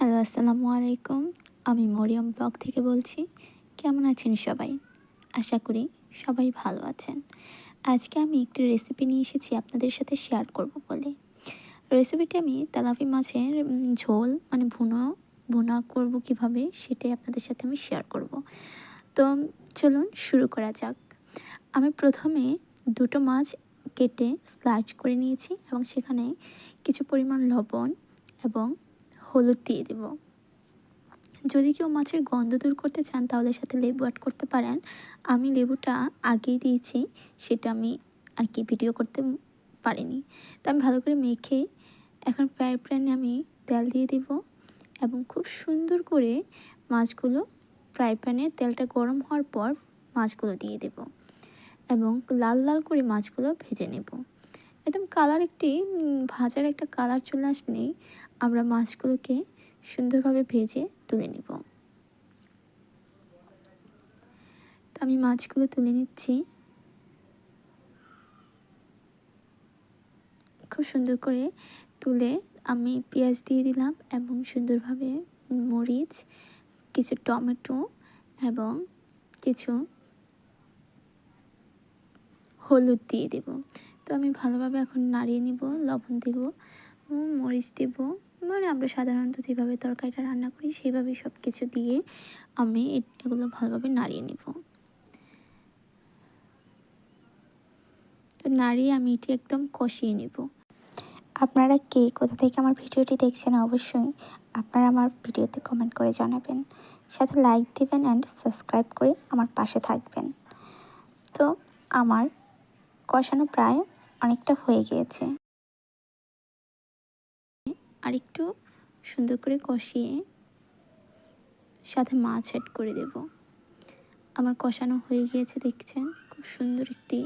Hello, আসসালামু আলাইকুম। আমি মরিয়ম ব্লগ থেকে বলছি, কেমন আছেন সবাই? আশা করি সবাই ভালো আছেন। আজকে আমি একটি রেসিপি নিয়ে এসেছি আপনাদের সাথে শেয়ার করব বলে। রেসিপিটি আমি তেলাপি মাছের ঝোল মানে ভুনো, ভুনা করব কীভাবে সেটাই আপনাদের সাথে আমি শেয়ার করব। তো, চলুন শুরু করা যাক। আমি প্রথমে দুটো মাছ কেটে স্লাইস করে নিয়েছি এবং সেখানে কিছু পরিমাণ লবণ এবং হলুদ দিয়ে দেব। যদি কেউ মাছের গন্ধ দূর করতে চান, তাহলে সাথে লেবু অ্যাড করতে পারেন। আমি লেবুটা আগেই দিয়েছি, সেটা আমি আর কি ভিডিও করতে পারিনি। তা আমি ভালো করে মেখে এখন ফ্রাই প্যানে আমি তেল দিয়ে দেব এবং খুব সুন্দর করে মাছগুলো ফ্রাই প্যানে তেলটা গরম হওয়ার পর মাছগুলো দিয়ে দেব এবং লাল লাল করে মাছগুলো ভেজে নেব। একদম কালার একটি ভাজার একটা কালার চলে আসলেই আমরা মাছগুলোকে সুন্দরভাবে ভেজে তুলে নিব। তো আমি মাছগুলো তুলে নিচ্ছি। খুব সুন্দর করে তুলে আমি পেঁয়াজ দিয়ে দিলাম এবং সুন্দরভাবে মরিচ, কিছু টমেটো এবং কিছু হলুদ দিয়ে দেব। তো আমি ভালোভাবে এখন নাড়িয়ে নিব, লবণ দেব মরিচ দেব। মানে আমরা সাধারণত যেভাবে তরকারিটা রান্না করি, সেভাবেই সব কিছু দিয়ে আমি এগুলো ভালোভাবে নাড়িয়ে নেব। তো নাড়িয়ে আমি এটি একদম কষিয়ে নেব। আপনারা কে, কোথা থেকে আমার ভিডিওটি দেখছেন অবশ্যই আপনারা আমার ভিডিওতে কমেন্ট করে জানাবেন। সাথে লাইক দেবেন অ্যান্ড সাবস্ক্রাইব করে আমার পাশে থাকবেন। তো আমার কষানো প্রায় অনেকটা হয়ে গিয়েছে। আর একটু সুন্দর করে কষিয়ে সাথে মাছ অ্যাড করে দেব। আমার কষানো হয়ে গিয়েছে, দেখছেন? খুব সুন্দর একটি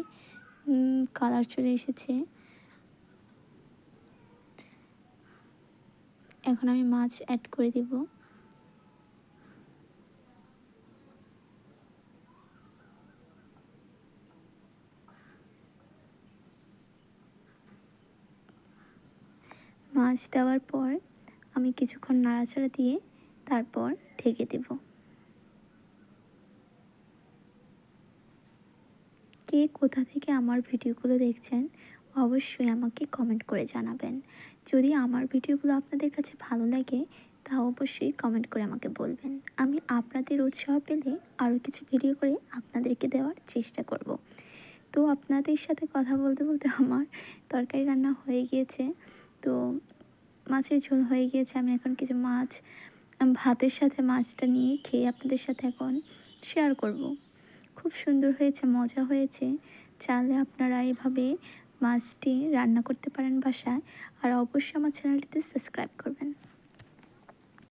কালার চলে এসেছে। এখন আমি মাছ অ্যাড করে দেব। মাছ দেওয়ার পর আমি কিছুক্ষণ নাড়াচাড়া দিয়ে তারপর ঢেকে দেব। কে কোথা থেকে আমার ভিডিওগুলো দেখছেন, অবশ্যই আমাকে কমেন্ট করে জানাবেন। যদি আমার ভিডিওগুলো আপনাদের কাছে ভালো লাগে, তা অবশ্যই কমেন্ট করে আমাকে বলবেন। আমি আপনাদের উৎসাহ পেলে আরও কিছু ভিডিও করে আপনাদেরকে দেওয়ার চেষ্টা করব। তো আপনাদের সাথে কথা বলতে বলতে আমার তরকারি রান্না হয়ে গিয়েছে। তো মাছের ঝোল হয়ে গিয়েছে। আমি এখন কিছু মাছ ভাতের সাথে মাছটা নিয়ে খেয়ে আপনাদের সাথে এখন শেয়ার করব। খুব সুন্দর হয়েছে, মজা হয়েছে। চালে আপনারা এভাবে মাছটি রান্না করতে পারেন বাসায়। আর অবশ্যই আমার চ্যানেলটিতে সাবস্ক্রাইব করবেন।